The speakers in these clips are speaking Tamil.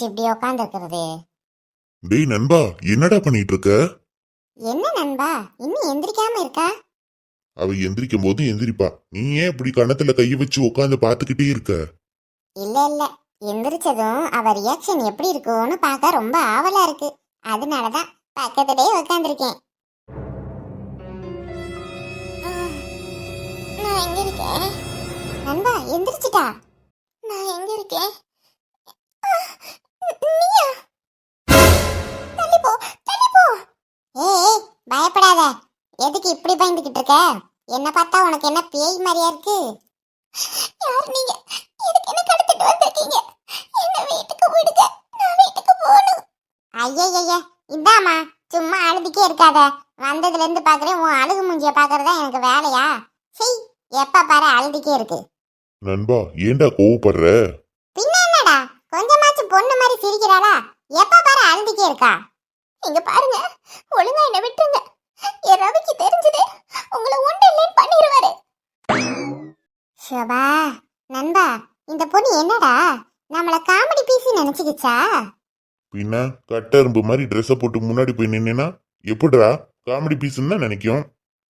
வச்சு இப்படி உக்காந்துருக்கிறது. டேய் நண்பா என்னடா பண்ணிட்டு இருக்க என்ன நண்பா? இன்னும் எந்திரிக்காம இருக்கா? அவ எந்திரிக்கும் போது எந்திரிப்பா. நீ ஏன் இப்படி கணத்துல கைய வச்சு உட்காந்து பாத்துக்கிட்டே இருக்க? இல்ல இல்ல. எந்திரிச்சதும் அவ ரியாக்ஷன் எப்படி இருக்கும்னு பார்க்க ரொம்ப ஆவலா இருக்கு. அதனாலதான் பக்கத்துலயே உட்காந்துருக்கேன் நான் எங்க இருக்கேன்? நண்பா எந்திரிச்சிட்டா? நான் எங்க இருக்கேன்? ஏய் பயப்படாத. எதுக்கு இப்படி பயந்துகிட்டு இருக்க? என்ன பார்த்தா உனக்கு என்ன பேய் மாதிரியா இருக்கு? யார் நீங்க? எதுக்கு என்ன கடத்திட்டு வந்திருக்கீங்க? என்ன வீட்டுக்கு விடுங்க. நான் வீட்டுக்கு போகணும். ஐயய்ய இதாம்மா சும்மா அழுதுக்கே இருக்காத. வந்ததுல இருந்து பாக்குறேன் உன் அழுகு மூஞ்சிய பாக்குறதா எனக்கு வேலையா? சீ எப்ப பாரு அழுதுக்கே இருக்கு. நண்பா ஏன்டா கோவப்படுற? பின்ன கொஞ்சமாச்சும் பொண்ணு மாதிரி சிரிக்கிறாளா? எப்ப பாரு அழுதுக்கே இருக்கா. இங்க பாருங்க ஒழுங்கா என்ன விட்டுருங்க. என் ரவிக்கு தெரிஞ்சது உங்களை ஒண்ணு இல்லைன்னு பண்ணிடுவாரு ஷோபா நண்பா இந்த பொண்ணு என்னடா? நம்மள காமெடி பீசி நினைச்சுக்கிச்சா? பின்ன கட்டெரும்பு மாதிரி ட்ரெஸ்ஸை போட்டு முன்னாடி போய் நின்னா எப்படிடா காமெடி பீஸ்ன்னு தான் நினைக்கும்.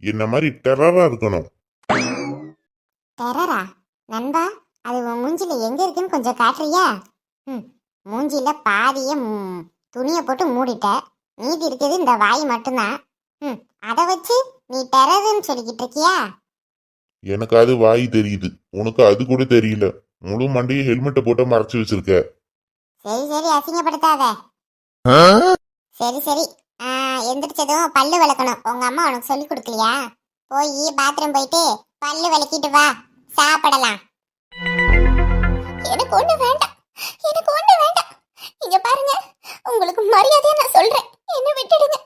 என்ன மாதிரி டெரரா இருக்கணும். டெரரா நண்பா அது உன் மூஞ்சில எங்க இருக்குன்னு கொஞ்சம் காட்டுறியா? ம் மூஞ்சில பாதிய துணியை போட்டு மூடிட்ட. மீதி இருக்குது இந்த வாய் மட்டும்தான். ம் அதை வச்சு நீ டெரர்னு சொல்லிக்கிட்டு இருக்கியா? எனக்கு அது வாய் தெரியுது. உனக்கு அது கூட தெரியல. முழு மண்டையை ஹெல்மெட்டை போட்டு மறைச்சு வச்சிருக்க. சரி சரி அசிங்கப்படுத்தாத. சரி சரி. எந்திரிச்சதும் பல்லு விளக்கணும். உங்க அம்மா உனக்கு சொல்லி கொடுக்கலையா? போய் பாத்ரூம் போயிட்டு பல்லு விளக்கிட்டு வா. சாப்பிடலாம். எனக்கு ஒண்ணு வேண்டாம். எனக்கு ஒண்ணு வேண்டாம். நீங்கள் பாருங்க. உங்களுக்கு மரியாதையா நான் சொல்றேன். என்ன விட்டுடுங்க.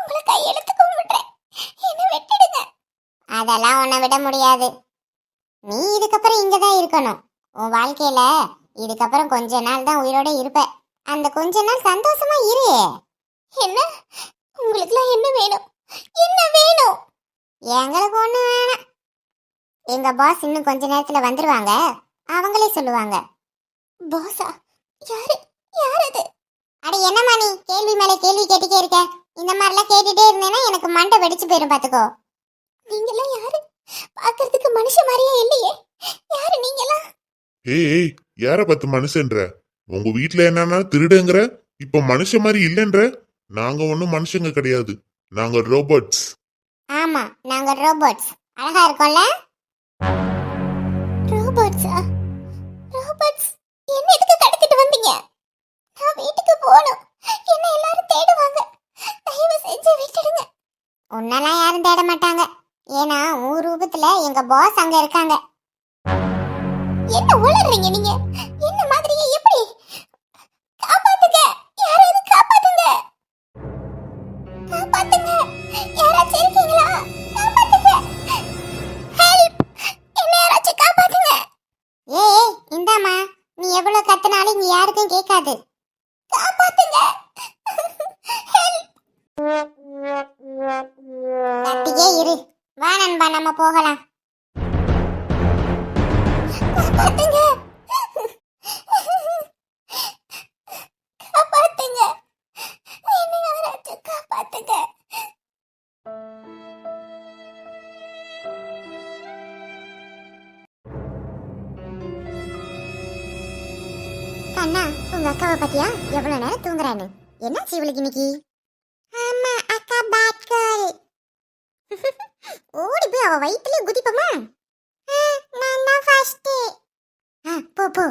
உங்களை கையெழுத்து கும்பிடுறேன். என்ன விட்டுடுங்க. அதெல்லாம் உன்னை விட முடியாது. நீ இதுக்கப்புறம் இங்க தான் இருக்கணும். உன் வாழ்க்கையில இதுக்கப்புறம் கொஞ்ச நாள் தான் உயிரோட இருப்ப. அந்த கொஞ்ச நாள் சந்தோஷமா இரு. என்ன? உங்களுக்குலாம் என்ன வேணும்? என்ன வேணும்? எங்களுக்கு ஒண்ணு வேணாம். எங்க பாஸ் இன்னும் கொஞ்ச நேரத்துல வந்துருவாங்க. அவங்களே சொல்லுவாங்க. பாஸா யாரு? யார் அது அட என்னம்மா நீ? கேள்வி மேல கேள்வி கேட்டுட்டே இருக்க. இந்த மாதிரிலாம் கேட்டுட்டே இருந்தேன்னா எனக்கு மண்டை வெடிச்சு போயிரும் பாத்துக்கோ நீங்கெல்லாம் யாரு? பாக்குறதுக்கு மனுஷ மாதிரியே இல்லையே. யாரு நீங்கெல்லாம்? ஏய் ஏய் யார பத்து மனுஷன்ற? உங்க வீட்ல என்னன்னா திருடுங்கிற? இப்ப மனுஷ மாதிரி இல்லைன்ற? நாங்க ஒண்ணும் மனுஷங்க கிடையாது. நாங்க ரோபோட்ஸ் ஆமா நாங்க ரோபோட்ஸ் அழகா இருக்கோம்ல? என்ன எதுக்கு கடத்திட்டு வந்தீங்க? நான் வீட்டுக்கு போகணும். என்ன எல்லாரும் தேடுவாங்க. தயவு செஞ்சு விட்டுடுங்க. உன்னெல்லாம் யாரும் தேட மாட்டாங்க. ஏன்னா உன் ரூபத்துல எங்க பாஸ் அங்க இருக்காங்க. என்ன உளறீங்க நீங்க? சத்தம் கேட்காது. காப்பாத்துங்க. கத்தியே இரு. வா நண்பா நம்ம போகலாம். என்னாச்சு இவளுக்கு இன்னைக்கு? ஆமா அக்கா பேட் கேர்ள் ஓடி போய் அவ வயித்துல குதிப்பமா? நான் தான் ஃபர்ஸ்ட் போ போ.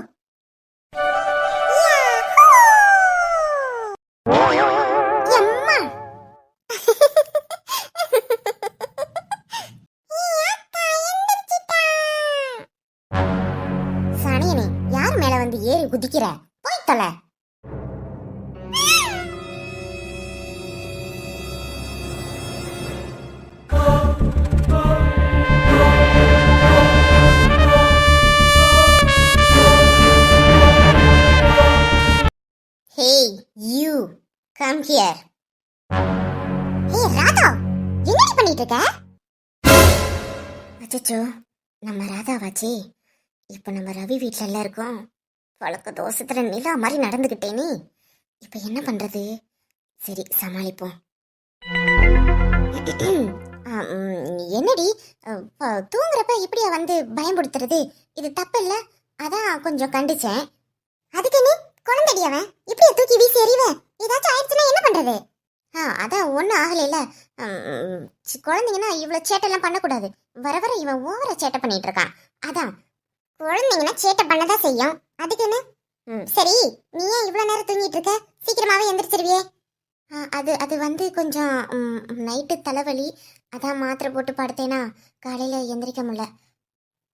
குதிக்கிற? போய் தொலை. Here. Hey, ராதா என்னடி பண்ணிட்டு இருக்க? அச்சோ நம்ம ராதா வாச்சி இப்போ நம்ம ரவி வீட்ல எல்லாம் இருக்கோம் பழக்க தோசத்துல நிலா மாதிரி நடந்துக்கிட்டே நீ. இப்போ என்ன பண்றது? சரி சமாளிப்போம். என்னடி? தூங்குறப்ப இப்படியா வந்து பயன்படுத்துறது இது தப்பு இல்ல அதான் கொஞ்சம் கண்டிச்சேன். அதுக்கு நீ? குழந்தைடி அவன். இப்படியே தூக்கி வீசி எறிவ. ஏதாச்சும் ஆயிடுச்சுன்னா என்ன பண்றது? ஆ அதான் ஒன்றும் ஆகலைல்ல. குழந்தைங்கன்னா இவ்வளோ சேட்டெல்லாம் பண்ணக்கூடாது. வர வர இவன் ஓவர சேட்டை பண்ணிட்டு இருக்கான். அதான். குழந்தைங்கன்னா சேட்டை பண்ணதான் செய்யும். அதுக்கு என்ன? ம் சரி நீ ஏன் இவ்வளோ நேரம் தூங்கிட்டு இருக்க? சீக்கிரமாகவே எந்திரிச்சிருவியே. ஆ, அது அது வந்து கொஞ்சம் நைட்டு தலைவலி. அதான் மாத்திரை போட்டு படுத்தேனா. காலையில் எந்திரிக்க முடியல.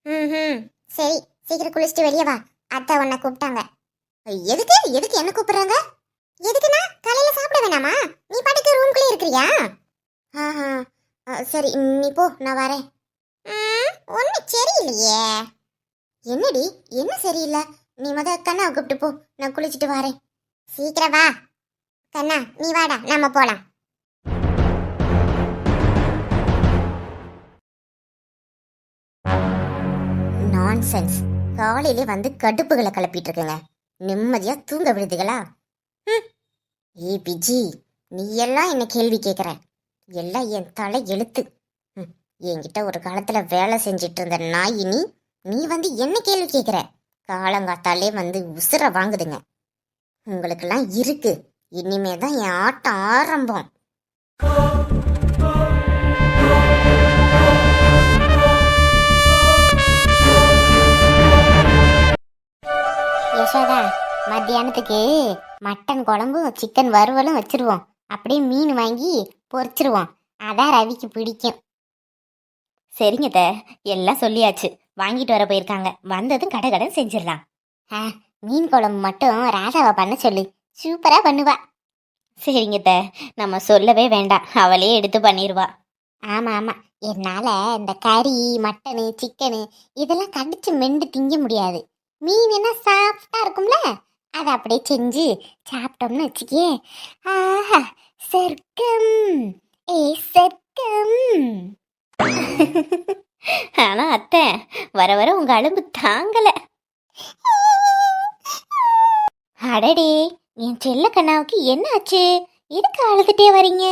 ம் சரி சீக்கிரம் குளிச்சுட்டு வெளியே வா. அத்தை உன்னை கூப்பிட்டாங்க. எதுக்கு? எதுக்கு என்ன கூப்பிடுறாங்க? எதுக்குண்ணா காலையில் சாப்பிட வேணாமா? நீ பாட்டுக்கு ரூம்குள்ளே இருக்கிறியா? ஆஹா. ஆ, சரி நீ போ நான் வரேன். ஒன்றும் சரியில்லையே. என்னடி? என்ன சரியில்லை? நீ மொதல் கண்ணாவை கூப்பிட்டு போ நான் குளிச்சுட்டு வரேன். சீக்கிரம் வா. கண்ணா நீ வாடா நம்ம போலாம். நான்சென்ஸ் காலையிலே வந்து கடுப்புகளை கிளப்பிட்டு இருக்குங்க. நிம்மதியா தூங்க விடுதுகளா? ஏ பிஜி நீ எல்லாம் என்ன கேள்வி கேட்குற எல்லாம் என் தலை எழுத்து. என்கிட்ட ஒரு காலத்துல வேலை செஞ்சிட்டு இருந்த நாயினி நீ நீ வந்து என்ன கேள்வி கேட்குற காலங்காத்தாலே வந்து உசுர வாங்குதுங்க. உங்களுக்கெல்லாம் இருக்கு. இனிமே தான் என் ஆட்டம் ஆரம்பம். மத்தியானத்துக்கு மட்டன் குழம்பும் சிக்கன் வறுவலும் வச்சிருவோம். அப்படியே மீன் வாங்கி பொரிச்சிருவோம் அதான் ரவிக்கு பிடிக்கும். சரிங்க த எல்லாம் சொல்லியாச்சு. வாங்கிட்டு வர போயிருக்காங்க. வந்ததும் கடை கடன் செஞ்சிடலாம். ஆ மீன் குழம்பு மட்டும் ராதாவை பண்ண சொல்லு. சூப்பரா பண்ணுவா. சரிங்க த நம்ம சொல்லவே வேண்டாம். அவளே எடுத்து பண்ணிடுவா ஆமா ஆமா. என்னால இந்த கறி மட்டனு சிக்கனு இதெல்லாம் கடிச்சு மெண்டு திங்க முடியாது. மீன் என்ன சாஃப்டா இருக்கும்ல? அதை அப்படியே செஞ்சு சாப்பிட்டோம்னு வச்சுக்கியே. ஆஹா சொர்க்கம். ஏ சொர்க்கம். ஆனா அத்தை வர வர உங்க அலும்பு தாங்கல. அடடே என் செல்ல கண்ணாவுக்கு என்ன ஆச்சு? எதுக்கு அழுதுட்டே வரீங்க?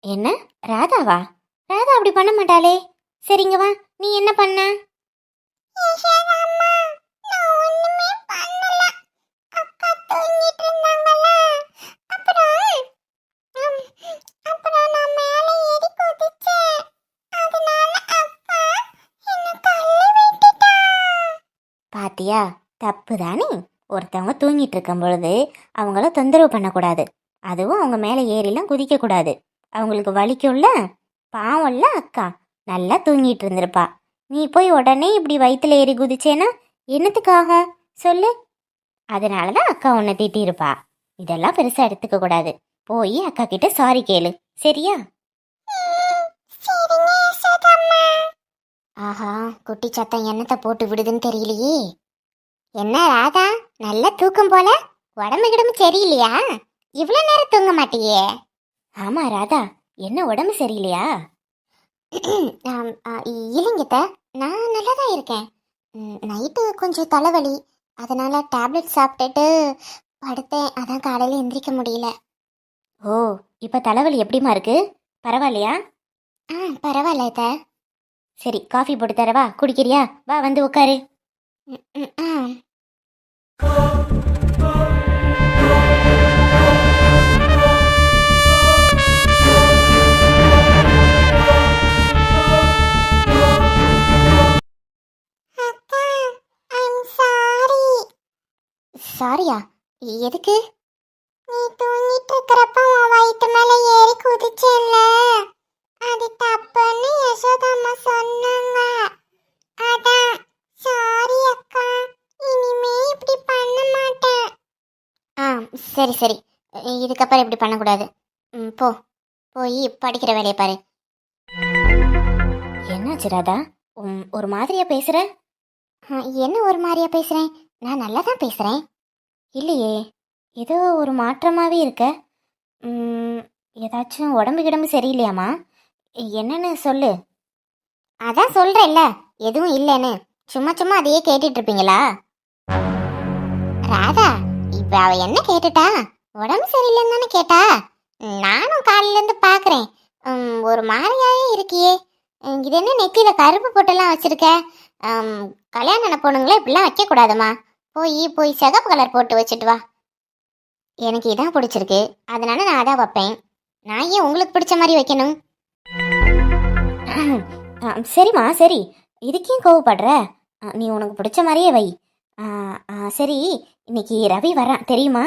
என்ன ராதாவா? ராதா அப்படி பண்ண மாட்டாளே. சரிங்க வா. நீ என்ன பண்ண? பாத்தியா தப்பு தானே ஒருத்தவங்க தூங்கிட்டு இருக்கும் பொழுது அவங்கள தொந்தரவு பண்ணக்கூடாது. அதுவும் அவங்க மேலே ஏறிலாம் குதிக்கக்கூடாது. அவங்களுக்கு வலிக்கும்ல? பாவம்ல அக்கா. நல்லா தூங்கிட்டு இருந்திருப்பா நீ போய் உடனே இப்படி வயித்துல ஏறி குதிச்சேன்னா என்னத்துக்காகும் சொல்லு. அதனால தான் அக்கா உன்னை திட்டியிருப்பா. இதெல்லாம் பெருசாக எடுத்துக்க கூடாது. போய் அக்கா கிட்ட சாரி கேளு. சரியா? ஆஹா குட்டி சத்தம் என்னத்தை போட்டு விடுதுன்னு தெரியலையே. என்ன ராதா நல்ல தூக்கம் போல? உடம்பு கிடம்பு சரியில்லையா? இவ்வளோ நேரம் தூங்க மாட்டியே. ஆமா ராதா. என்ன உடம்பு சரியில்லையா? இல்லைங்கத்த நான் நல்லா தான் இருக்கேன் நைட்டு கொஞ்சம் தலைவலி. அதனால டேப்லெட் சாப்பிட்டுட்டு படுத்தேன். அதான் காலையில் எந்திரிக்க முடியல. ஓ இப்போ தலைவலி எப்படிமா இருக்கு? பரவாயில்லையா? ஆ பரவாயில்ல அத்த. சரி காஃபி போட்டு தரவா? குடிக்கிறியா? வா வந்து உட்காரு. ஆ. எதுக்கு? நீ தூங்கிட்டு இருக்கிறப்ப உன் வயிற்று மேல ஏறி குதிச்சல அது தப்புன்னு யசோதாம்மா சொன்னாங்க. அதான். சாரி அக்கா. இனிமே இப்படி பண்ண மாட்டேன். ஆ சரி சரி. இதுக்கப்புறம் இப்படி பண்ணக்கூடாது. ம், போ. போய் படிக்கிற வேலையை பாரு. என்னாச்சு ராதா? உம், ஒரு மாதிரியா பேசுற? ஆ, என்ன ஒரு மாதிரியா பேசுறேன்? நான் நல்லா தான் பேசுறேன். இல்லையே. ஏதோ ஒரு மாற்றமாகவே இருக்க? ஏதாச்சும் உடம்பு கிடம்பு சரியில்லையாம்மா? என்னன்னு சொல்லு. அதான் சொல்கிறேன்ல எதுவும் இல்லைன்னு. சும்மா சும்மா அதையே கேட்டுட்டு இருப்பீங்களா? ராதா இப்போ அவ என்ன கேட்டுட்டா? உடம்பு சரியில்லைன்னு தானே கேட்டா? நானும் காலையிலேருந்து பார்க்குறேன் ஒரு மாதிரியாவே இருக்கியே. இது என்ன நெத்தியில் கருப்பு போட்டெல்லாம் வச்சுருக்க? கல்யாணம் பொண்ணுங்களே இப்படிலாம் வைக்கக்கூடாதுமா போய் போய் சிகப்பு கலர் போட்டு வச்சுட்டு வா. எனக்கு இதான் பிடிச்சிருக்கு. அதனால நான் அதான் வைப்பேன். நான் ஏன் உங்களுக்கு பிடிச்ச மாதிரி வைக்கணும்? சரிம்மா சரி. இதுக்கே கோவப்படுற? நீ உனக்கு பிடிச்ச மாதிரியே வை. சரி. இன்னைக்கு ரவி வரான். தெரியுமா?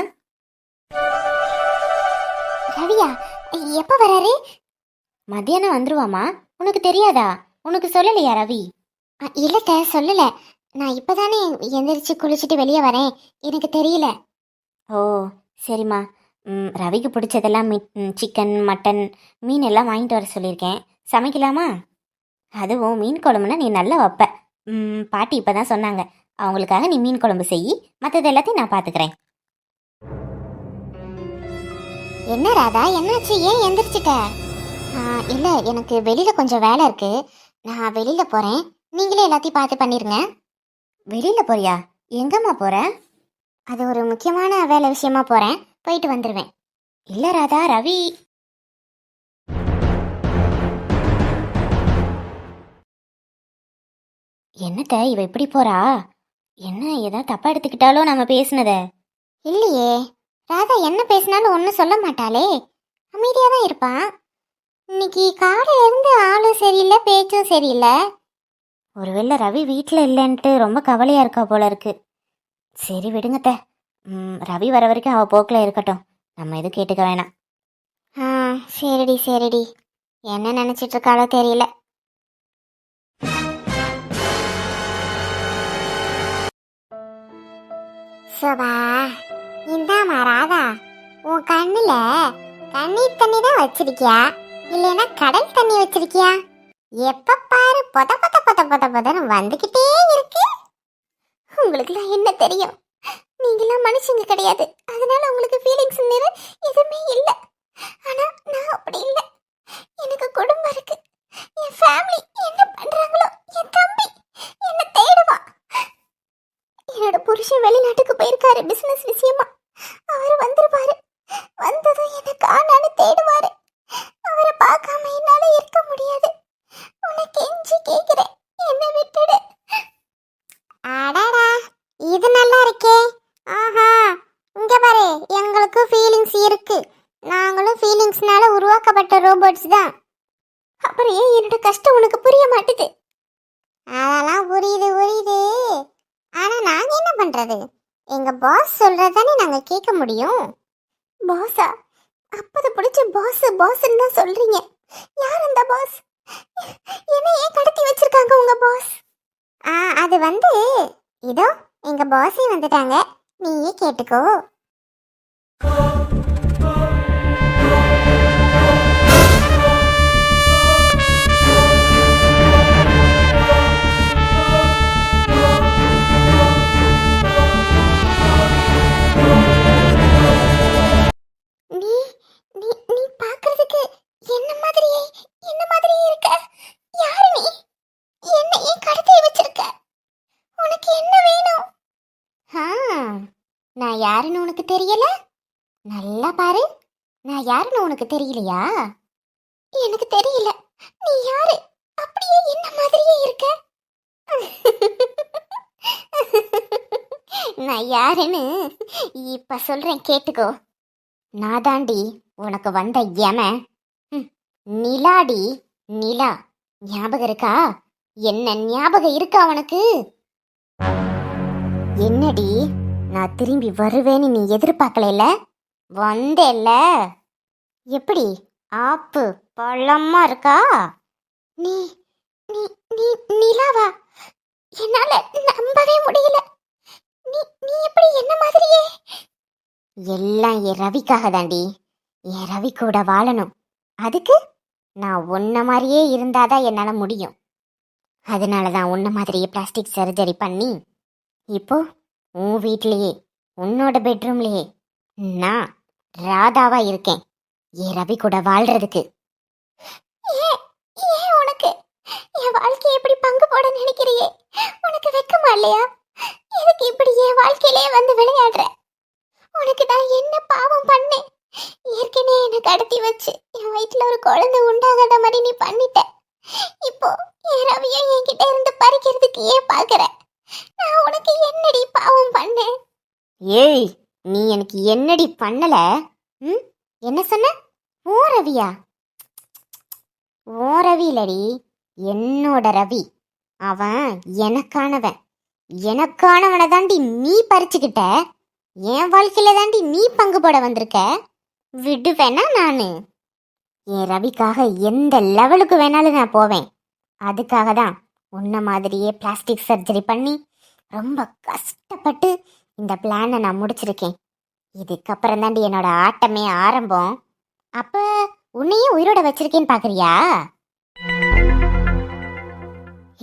ரவியா? எப்போ வராரு? மத்தியானம் வந்துருவாமா உனக்கு தெரியாதா? உனக்கு சொல்லலையா ரவி? அ, இல்லத்த சொல்லல. நான் இப்போதானே எந்திரிச்சு குளிச்சுட்டு வெளியே வரேன். எனக்கு தெரியல. ஓ சரிம்மா. ரவிக்கு பிடிச்சதெல்லாம் மீட் சிக்கன் மட்டன் மீன் எல்லாம் வாங்கிட்டு வர சொல்லியிருக்கேன். சமைக்கலாமா? அதுவும் மீன் குழம்புனா நீ நல்லா வைப்ப. பாட்டி இப்போ தான் சொன்னாங்க. அவங்களுக்காக நீ மீன் குழம்பு செய். மற்றது எல்லாத்தையும் நான் பார்த்துக்கிறேன் என்ன ராதா? என்னாச்சு? ஏன் எந்திரிச்சிட்ட? இல்ல எனக்கு வெளியில கொஞ்சம் வேலை இருக்கு. நான் வெளியில போறேன். நீங்களே எல்லாத்தையும் பார்த்து பண்ணிருங்க. வெளியில் போறியா? எங்கம்மா போற? அது ஒரு முக்கியமான வேலை விஷயமா போறேன். போயிட்டு வந்துடுவேன் இல்லை ராதா ரவி. என்னத்த இவ இப்படி போறா? என்ன ஏதாவது தப்பா எடுத்துக்கிட்டாலோ நம்ம பேசுனத? இல்லையே. ராதா என்ன பேசினாலும் ஒன்றும் சொல்ல மாட்டாளே. அமைதியாக தான் இருப்பான் இன்னைக்கு காலையில இருந்து ஆளும் சரியில்லை பேச்சும் சரியில்லை. ஒருவேளை ரவி வீட்டில் இல்லைன்ட்டு ரொம்ப கவலையாக இருக்கா போல இருக்கு. சரி விடுங்கத்த. ம், ரவி வர வரைக்கும் அவள் போக்கில் இருக்கட்டும். நம்ம எதுவும் கேட்டுக்க வேணாம். ஆ சரிடி சரிடி. என்ன நினச்சிட்டு இருக்காளோ தெரியல. சோபா இந்தாமா ராதா. உன் கண்ணுல கண்ணீர் தண்ணி தான் வச்சிருக்கியா? இல்லைன்னா கடல் தண்ணி வச்சிருக்கியா? எப்ப பாரு பொத பொத பொத பொத பொதன்னு வந்துகிட்டே இருக்கு. உங்களுக்குலாம் என்ன தெரியும்? நீங்களாம் மனுஷங்க கிடையாது. அதனால உங்களுக்கு ஃபீலிங்ஸ் எதுவுமே இல்லை. ஆனா நான் அப்படி இல்லை. எனக்கு குடும்பம் இருக்கு. என் ஃபேமிலி என்ன பண்றாங்களோ? என் தம்பி என்ன தேடுவான் என்னோட புருஷன் வெளிநாட்டுக்கு போயிருக்காரு பிசினஸ் விஷயமா அவர் வந்துருவாரு வந்ததும் என்ன காணான்னு தேடுவாரு அவரை பார்க்காம என்னால இருக்க முடியாது உனக்கு கெஞ்சி கேக்குறேன் என்ன விட்டுடு அடடா இது நல்லா இருக்கே ஆஹா இங்க பாரு எங்களுக்கு ஃபீலிங்ஸ் இருக்கு நாங்களும் ஃபீலிங்ஸ்னால உருவாக்கப்பட்ட ரோபோட்ஸ் தான் அப்புறம் ஏன் என்னோட கஷ்டம் உனக்கு புரிய மாட்டுது அதெல்லாம் புரியுது புரியுது ஆனா நாங்க என்ன பண்றது? எங்க பாஸ் சொல்றதானே நாங்க கேட்க முடியும்? பாஸா அப்பத பிடிச்ச பாஸ் பாஸ்ன்னு தான் சொல்றீங்க. யார் அந்த பாஸ் என்ன ஏன் கடத்தி வச்சிருக்காங்க உங்க பாஸ் ஆ அது வந்து இதோ எங்க பாஸே வந்துட்டாங்க. நீயே கேட்டுக்கோ. நான் யாருன்னு உனக்கு தெரியலையா? எனக்கு தெரியல. நீ யாரு? அப்படியே என்ன மாதிரியே இருக்க? நான் யாருன்னு இப்ப சொல்றேன் கேட்டுக்கோ. நாதாண்டி உனக்கு வந்த எம நிலாடி நிலா. ஞாபகம் இருக்கா? என்ன ஞாபகம் இருக்கா உனக்கு? என்னடி நான் திரும்பி வருவேன்னு நீ எதிர்பார்க்கல வந்தேல்ல? எப்படி? ஆப்பு பழமா இருக்கா? நீ நீ நீ நிலாவா? என்னால நம்பவே முடியல. நீ நீ எப்படி என்ன மாதிரியே? எல்லாம் என் ரவிக்காக தாண்டி. என் ரவி கூட வாழணும். அதுக்கு நான் உன்ன மாதிரியே இருந்தாதான் என்னால் முடியும். அதனால தான் உன்ன மாதிரியே பிளாஸ்டிக் சர்ஜரி பண்ணி இப்போ உன் வீட்லேயே உன்னோட பெட்ரூம்லேயே நான் ராதாவாக இருக்கேன். ஏ ரவி கூட வாழ்றதுக்கு. என் வாழ்க்கையை எப்படி பங்கு போட நினைக்கிறியே? உனக்கு வெக்கமா இல்லையா? எதுக்கு இப்படி என் வாழ்க்கையிலேயே வந்து விளையாடுற? உனக்கு நான் என்ன பாவம் பண்ணேன்? ஏற்கனவே என்னை கடத்தி வச்சு என் வயிற்றுல ஒரு குழந்தை உண்டாகாத மாதிரி நீ பண்ணிட்ட. இப்போ என் ரவியும் என்கிட்ட இருந்து பறிக்கிறதுக்கு ஏன் பாக்குற? நான் உனக்கு என்னடி பாவம் பண்ணேன்? ஏய் நீ எனக்கு என்னடி பண்ணல? ம்? என்ன சொன்ன? ஓ ரவியா ஓ ரவி இல்லடி என்னோட ரவி. அவன் எனக்கானவன். எனக்கானவனை தாண்டி நீ பறிச்சுக்கிட்ட. என் வாழ்க்கையில தாண்டி நீ பங்கு போட வந்திருக்க. விடுவேனா நானு? என் ரவிக்காக எந்த லெவலுக்கு வேணாலும் நான் போவேன். அதுக்காக தான் உன்ன மாதிரியே பிளாஸ்டிக் சர்ஜரி பண்ணி ரொம்ப கஷ்டப்பட்டு இந்த பிளானை நான் முடிச்சிருக்கேன். இதுக்கப்புறம் தாண்டி என்னோட ஆட்டமே ஆரம்பம். அப்ப உன்னையும் உயிரோட வச்சிருக்கேன்னு பாக்குறியா?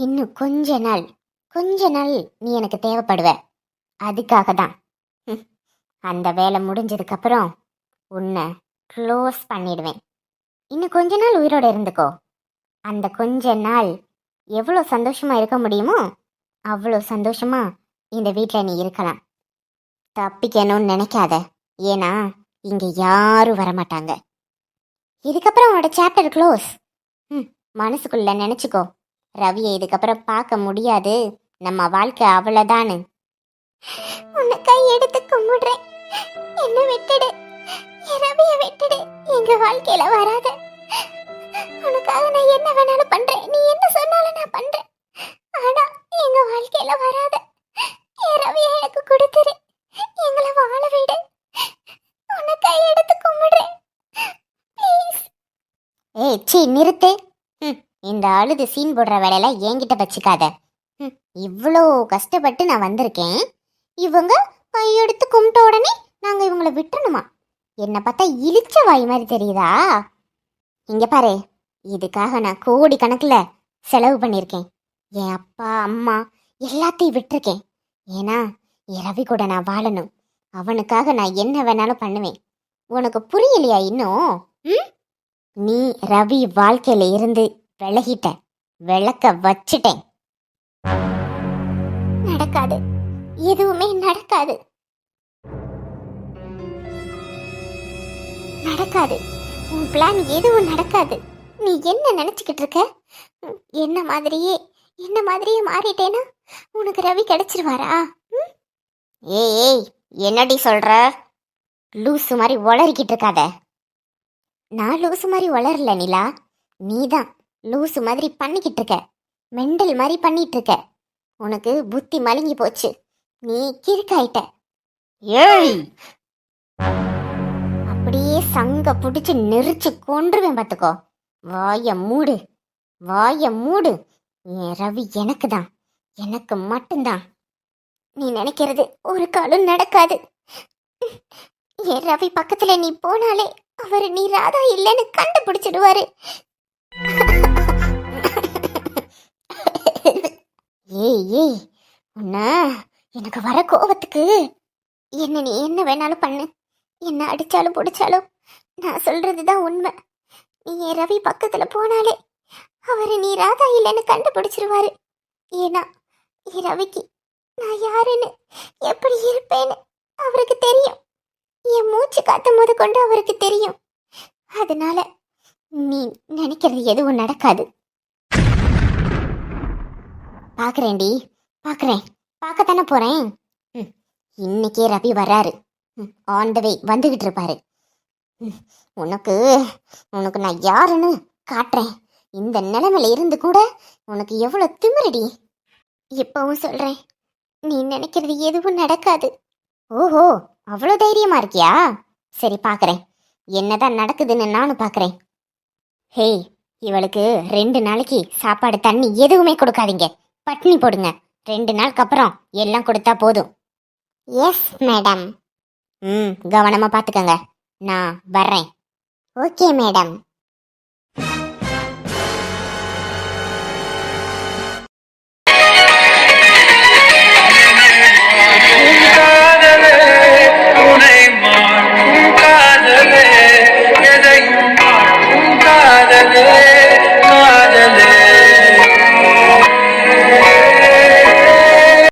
இன்னும் கொஞ்ச நாள் கொஞ்ச நாள் நீ எனக்கு தேவைப்படுவ. அதுக்காக தான். அந்த வேலை முடிஞ்சதுக்கு அப்புறம் உன்னை க்ளோஸ் பண்ணிடுவேன். இன்னும் கொஞ்ச நாள் உயிரோட இருந்துக்கோ. அந்த கொஞ்ச நாள் எவ்வளோ சந்தோஷமா இருக்க முடியுமோ அவ்வளோ சந்தோஷமா இந்த வீட்டில் நீ இருக்கலாம். தப்பிக்கணும்னு நினைக்காத. ஏன்னா இங்க யாரும் வரமாட்டாங்க. இதுக்கப்புறம் உன்னோட சாப்டர் க்ளோஸ் ம் மனசுக்குள்ள நினைச்சுக்கோ. ரவியை இதுக்கப்புறம் பார்க்க முடியாது. நம்ம வாழ்க்கை அவ்வளோதானு உன்னை கை எடுத்து கும்பிடுறேன். என்ன விட்டுடு. ரவிய விட்டுடு. எங்க வாழ்க்கையில வராத. உனக்காக நான் என்ன வேணாலும் பண்றேன். நீ என்ன சொன்னாலும் நான் பண்றேன். ஆனா எங்க வாழ்க்கையில வராத. ரவிய எனக்கு கொடுத்துரு. எங்களை வாழ விடு. உன்னை கை எடுத்து கும்பிடுறேன் ஏய் சி நிறுத்து. ம். இந்த அழுது சீன் போடுற வேலையெல்லாம் என்கிட்ட வச்சுக்காத. ம். இவ்வளோ கஷ்டப்பட்டு நான் வந்திருக்கேன். இவங்க கையெடுத்து கும்பிட்ட உடனே நாங்கள் இவங்கள விட்டுணுமா என்னை பார்த்தா இழிச்ச வாய் மாதிரி தெரியுதா? இங்கே பாரு. இதுக்காக நான் கோடி கணக்கில் செலவு பண்ணியிருக்கேன். என் அப்பா அம்மா எல்லாத்தையும் விட்டிருக்கேன். ஏன்னா ரவி கூட நான் வாழணும். அவனுக்காக நான் என்ன வேணாலும் பண்ணுவேன். உனக்கு புரியலையா இன்னும்? ம்? நீ ரவி வாழ்க்கையில இருந்து விலகிட்ட விளக்க வச்சுட்டேன். நடக்காது. எதுவுமே நடக்காது. நடக்காது. உன் பிளான் எதுவும் நடக்காது. நீ என்ன நினைச்சுக்கிட்டு இருக்க? என்ன மாதிரியே என்ன மாதிரியே மாறிட்டேனா? உனக்கு ரவி கிடைச்சிருவாரா? ஏய் ஏய் என்னடி சொல்ற? லூசு மாதிரி உளறிக்கிட்டு இருக்காத. நான் லூசு மாதிரி உளரல நிலா. நீதான் லூசு மாதிரி பண்ணிக்கிட்டு இருக்க. மெண்டல் மாதிரி பண்ணிட்டு இருக்க. உனக்கு புத்தி மழுங்கி போச்சு. நீ கிறுக்காயிட்ட. ஏய்! அப்படியே சங்க புடிச்சு நெரிச்சு கொன்றுவேன் பார்த்துக்கோ வாய மூடு. வாய மூடு. என் ரவி எனக்கு தான் எனக்கு மட்டும்தான். நீ நினைக்கிறது ஒரு காலம் நடக்காது. என் ரவி பக்கத்துல நீ போனாலே அவர் நீ ராதா இல்லைன்னு கண்டுபிடிச்சிடுவாரு. ஏய் ஏய் உன்னா எனக்கு வர கோபத்துக்கு என்ன நீ என்ன வேணாலும் பண்ணு. என்ன அடிச்சாலும் பிடிச்சாலும் நான் சொல்றதுதான் உண்மை. நீ என் ரவி பக்கத்துல போனாலே அவர் நீ ராதா இல்லைன்னு கண்டுபிடிச்சிருவாரு. ஏன்னா என் ரவிக்கு நான் யாருன்னு எப்படி இருப்பேன்னு அவருக்கு தெரியும். என் மூச்சு காத்து முத கொண்டு அவருக்கு தெரியும். அதனால நீ நினைக்கிறது எதுவும் நடக்காது. பாக்குறேன்டி பாக்குறேன். பார்க்கத்தானே போறேன்? ம், இன்னைக்கே ரவி வராரு ஆன் த வே வந்துகிட்டு இருப்பாரு. ம், உனக்கு உனக்கு நான் யாருன்னு காட்டுறேன். இந்த நிலைமையில இருந்து கூட உனக்கு எவ்வளவு திமிரடி? இப்பவும் சொல்றேன். நீ நினைக்கிறது எதுவும் நடக்காது. ஓஹோ அவ்வளோ தைரியமா இருக்கியா? சரி பார்க்குறேன் என்னதான் நடக்குதுன்னு நானும் பார்க்குறேன் ஹேய் இவளுக்கு ரெண்டு நாளைக்கு சாப்பாடு தண்ணி எதுவுமே கொடுக்காதீங்க. பட்னி போடுங்க. ரெண்டு நாளுக்கு அப்புறம் எல்லாம் கொடுத்தா போதும். எஸ் மேடம் ம் கவனமாக பார்த்துக்கங்க நான் வர்றேன். Okay madam